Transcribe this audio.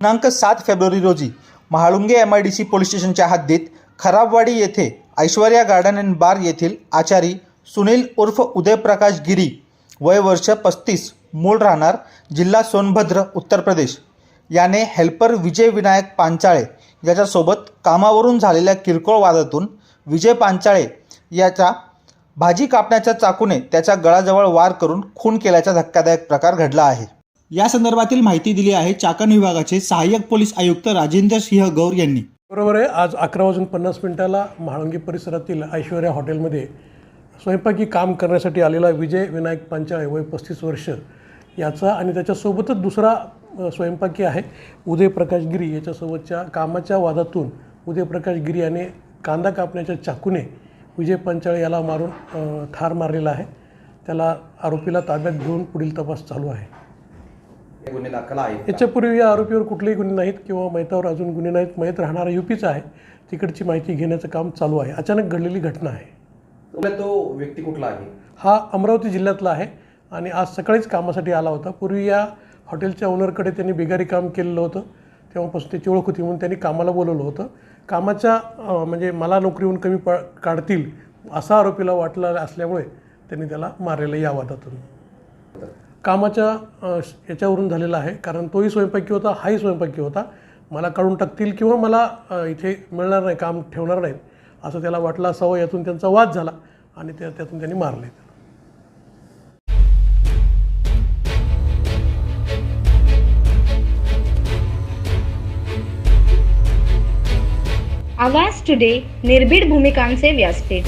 दिनांक सात फेब्रुवारी रोजी Mahalunge M I D C police स्टेशनच्या हद्दीत खराबवाडी येथे ऐश्वर्या गार्डन अँड बार येथील आचारी सुनील उर्फ उदयप्रकाश गिरी वय वर्ष पस्तीस मूळ राहणार जिल्हा सोनभद्र उत्तर प्रदेश. याने हेल्पर विजय विनायक पांचाळे याच्यासोबत कामावरून झालेल्या किरकोळ वादातून विजय पांचाळे याचा भाजी कापण्याच्या चाकूने त्याच्या गळाजवळ वार करून खून केल्याचा धक्कादायक प्रकार घडला आहे. या संदर्भातील माहिती दिली आहे चाकण विभागाचे सहाय्यक पोलीस आयुक्त राजेंद्र सिंह गौर यांनी. बरोबर आहे. आज अकरा वाजून पन्नास मिनिटाला महाळंगी परिसरातील ऐश्वर्या हॉटेलमध्ये स्वयंपाकी काम करण्यासाठी आलेला विजय विनायक पांचाळे वय पस्तीस वर्ष याचा आणि त्याच्यासोबतच दुसरा स्वयंपाकी आहे उदय प्रकाश गिरी. याच्यासोबतच्या कामाच्या वादातून उदय प्रकाश गिरी याने कांदा कापण्याच्या चाकूने विजय पांचाळे याला मारून ठार मारलेला आहे. त्याला आरोपीला ताब्यात घेऊन पुढील तपास चालू आहे. गुन्हे दाखल आहेत याच्यापूर्वी या आरोपीवर कुठलेही गुन्हे नाहीत किंवा मैतावर अजून गुन्हे नाहीत. मैत राहणारा युपीचा आहे. तिकडची माहिती घेण्याचं काम चालू आहे. अचानक घडलेली घटना आहे. तो व्यक्ती कुठला आहे? हा अमरावती जिल्ह्यातला आहे आणि आज सकाळीच कामासाठी आला होता. पूर्वी या हॉटेलच्या ओनरकडे त्यांनी बेगारी काम केलेलं होतं. तेव्हापासून त्याची ओळख होती म्हणून त्यांनी कामाला बोलवलं होतं. कामाच्या म्हणजे मला नोकरीहून कमी प काढतील असा आरोपीला वाटला असल्यामुळे त्यांनी त्याला मारलेलं या वादातून. कामाच्या याच्यावरून झालेला आहे. कारण तोही स्वयंपाकी होता हाही स्वयंपाकी होता. मला काढून टाकतील किंवा मला इथे मिळणार नाही काम ठेवणार नाहीत असं त्याला वाटलं असावं यातून त्यांचा वाद झाला आणि त्या त्यातून त्यांनी मारले. आवाज टुडे निर्भीड भूमिकांचे व्यासपीठ.